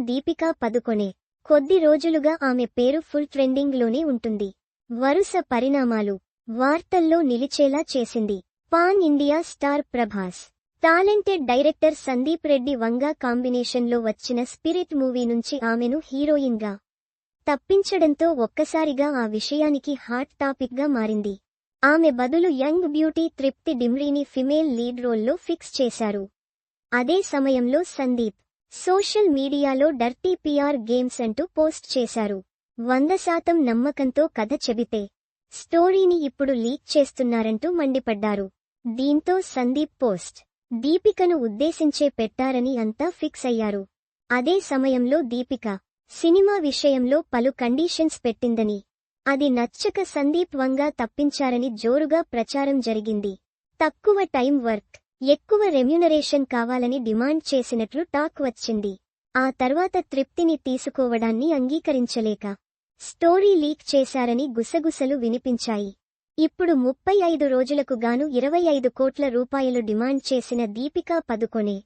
దీపికా పదుకొనే. కొద్ది రోజులుగా ఆమె పేరు ఫుల్ ట్రెండింగ్లోనే ఉంటుంది. వరుస పరిణామాలు. వార్తల్లో నిలిచేలా చేసింది. Pan India star Prabhas. Talented director Sandeep Reddy Vanga కాంబినేషన్లో వచ్చిన స్పిరిట్ మూవీ నుంచి ఆమెను హీరోయిన్గా తప్పించడంతో ఒక్కసారిగా ఆ విషయానికి హాట్ టాపిక్గా మారింది. ఆమె బదులు యంగ్ బ్యూటీ తృప్తి డిమ్రీని ఫిమేల్ లీడ్ రోల్లో ఫిక్స్ చేశారు. అదే సమయంలో సందీప్ సోషల్ మీడియాలో డర్టీ పిఆర్ గేమ్స్ అంటూ పోస్ట్ చేశారు. వంద శాతం నమ్మకంతో కథ చెబితే స్టోరీని ఇప్పుడు లీక్ చేస్తున్నారంటూ మండిపడ్డారు. దీంతో సందీప్ పోస్ట్ దీపికను ఉద్దేశించే పెట్టారని అంతా ఫిక్స్ అయ్యారు. అదే సమయంలో దీపిక సినిమా విషయంలో పలు కండీషన్స్ పెట్టిందని అది నచ్చక సందీప్ వంగా తప్పించారని జోరుగా ప్రచారం జరిగింది. తక్కువ టైం వర్క్ ఎక్కువ రెమ్యునరేషన్ కావాలని డిమాండ్ చేసినట్లు టాక్ వచ్చింది. ఆ తర్వాత తృప్తిని తీసుకోవడాన్ని అంగీకరించలేక స్టోరీ లీక్ చేశారని గుసగుసలు వినిపించాయి. ఇప్పుడు ముప్పై ఐదు రోజులకు గాను ఇరవై ఐదు కోట్ల రూపాయలు డిమాండ్ చేసిన దీపికా పదుకొనే.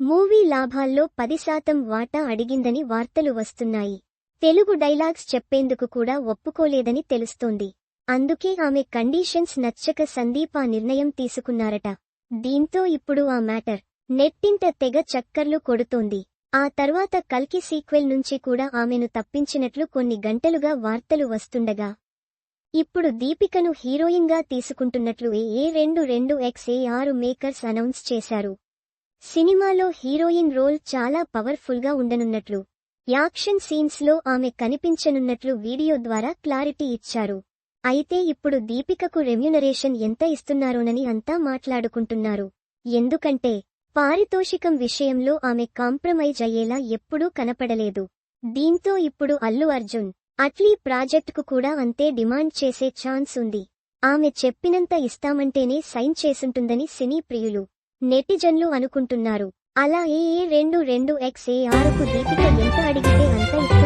మూవీ లాభాల్లో పది శాతం వాటా అడిగిందని వార్తలు వస్తున్నాయి. తెలుగు డైలాగ్స్ చెప్పేందుకు కూడా ఒప్పుకోలేదని తెలుస్తోంది. అందుకే ఆమె కండీషన్స్ నచ్చక సందీప్ ఆ నిర్ణయం తీసుకున్నారట. దీంతో ఇప్పుడు ఆ మ్యాటర్ నెట్టింట తెగ చక్కర్లు కొడుతోంది. ఆ తర్వాత కల్కి సీక్వెల్ నుంచి కూడా ఆమెను తప్పించినట్లు కొన్ని గంటలుగా వార్తలు వస్తుండగా ఇప్పుడు దీపికను హీరోయిన్గా తీసుకుంటున్నట్లు ఏ రెండు రెండు ఎక్స్ఏ ఆరు మేకర్స్ అనౌన్స్ చేశారు. సినిమాలో హీరోయిన్ రోల్ చాలా పవర్ఫుల్గా ఉండనున్నట్లు యాక్షన్ సీన్స్లో ఆమె కనిపించనున్నట్లు వీడియో ద్వారా క్లారిటీ ఇచ్చారు. అయితే ఇప్పుడు దీపికకు రెమ్యునరేషన్ ఎంత ఇస్తున్నారోనని అంతా మాట్లాడుకుంటున్నారు. ఎందుకంటే పారితోషికం విషయంలో ఆమె కాంప్రమైజ్ అయ్యేలా ఎప్పుడూ కనపడలేదు. దీంతో ఇప్పుడు అల్లు అర్జున్ అట్లీ ప్రాజెక్టుకు కూడా అంతే డిమాండ్ చేసే ఛాన్స్ ఉంది. ఆమె చెప్పినంత ఇస్తామంటేనే సైన్ చేసుంటుందని సినీ ప్రియులు నెటిజన్లు అనుకుంటున్నారు. అలా ఏ ఏ రెండు రెండు ఎక్స్ ఏ ఆరుకు దీపిక ఎంత అడిగితే అంత ఇస్తారు